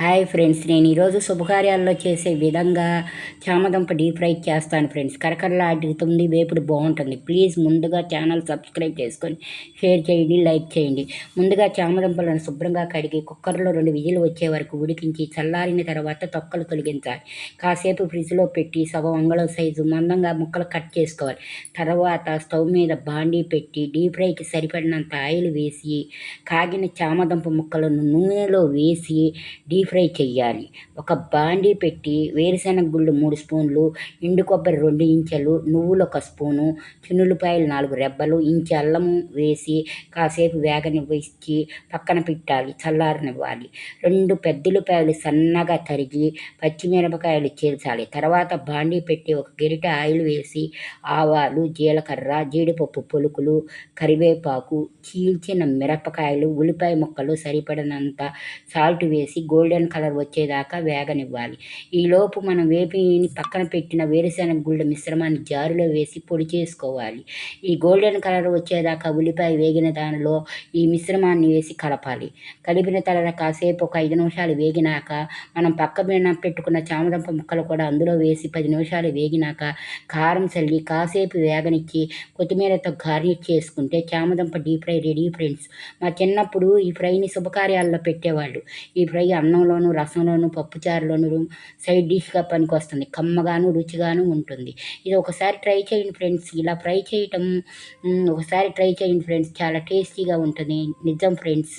Hi friends నేను ఈరోజు శుభకార్యాల్లో చేసే విధంగా చామదుంప డీప్ ఫ్రై చేస్తాను ఫ్రెండ్స్. కరకరలాడుతుంది వేపుడు బాగుంటుంది. ప్లీజ్ ముందుగా ఛానల్ సబ్స్క్రైబ్ చేసుకొని షేర్ చేయండి లైక్ చేయండి. ముందుగా చామదుంపలను శుభ్రంగా కడిగి కుక్కర్లో రెండు విజిల్ వచ్చే వరకు ఉడికించి చల్లారిన తర్వాత తొక్కలు తొలగించాలి. కాసేపు ఫ్రిడ్జ్లో పెట్టి సగం అంగళం సైజు మందంగా ముక్కలు కట్ చేసుకోవాలి. తర్వాత స్టవ్ మీద బాండీ పెట్టి డీప్ ఫ్రైకి సరిపడినంత ఆయిల్ వేసి కాగిన చామదుంప ముక్కలను నూనెలో వేసి డీప్ ఫ్రై చెయ్యాలి. ఒక బాండీ పెట్టి వేరుశెనగ గుళ్ళు మూడు స్పూన్లు ఎండు కొబ్బరి రెండు ఇంచెలు నువ్వులు ఒక స్పూను చిన్నులపాయలు నాలుగు రెబ్బలు ఇంచి అల్లము వేసి కాసేపు వేగనివ్విచ్చి పక్కన పెట్టాలి చల్లారనివ్వాలి. రెండు పెద్దలపాయలు సన్నగా తరిగి పచ్చిమిరపకాయలు చేర్చాలి. తర్వాత బాండీ పెట్టి ఒక గరిటె ఆయిల్ వేసి ఆవాలు జీలకర్ర జీడిపప్పు పొలుకులు కరివేపాకు చీల్చిన మిరపకాయలు ఉల్లిపాయ ముక్కలు సరిపడినంత సాల్ట్ వేసి గోల్డెన్ కలర్ వచ్చేదాకా వేగనివ్వాలి. ఈలోపు మనం వేపిని పక్కన పెట్టిన వేరుశెనగ గుళ్ళ మిశ్రమాన్ని జారులో వేసి పొడి చేసుకోవాలి. ఈ గోల్డెన్ కలర్ వచ్చేదాకా ఉల్లిపాయ వేగిన దానిలో ఈ మిశ్రమాన్ని వేసి కలపాలి. కలిపిన తర్వాత కాసేపు ఒక ఐదు నిమిషాలు వేగినాక మనం పక్క పెట్టుకున్న చామదంప ముక్కలు కూడా అందులో వేసి పది నిమిషాలు వేగినాక కారం చల్లి కాసేపు వేగనిచ్చి కొత్తిమీరతో గార్నిష్ చేసుకుంటే చామదంప డీప్ ఫ్రై రెడీ ఫ్రెండ్స్. మా చిన్నప్పుడు ఈ ఫ్రైని శుభకార్యాల్లో పెట్టేవాళ్ళు. ఈ ఫ్రై అన్నం అన్నంలోను రసంలోను పప్పుచారులోను సైడ్ డిష్గా పనికొస్తుంది. కమ్మగాను రుచిగాను ఉంటుంది. ఇది ఒకసారి ట్రై చేయండి ఫ్రెండ్స్. ఇలా ఫ్రై చేయటం ఒకసారి ట్రై చేయండి ఫ్రెండ్స్. చాలా టేస్టీగా ఉంటుంది. నిజం ఫ్రెండ్స్.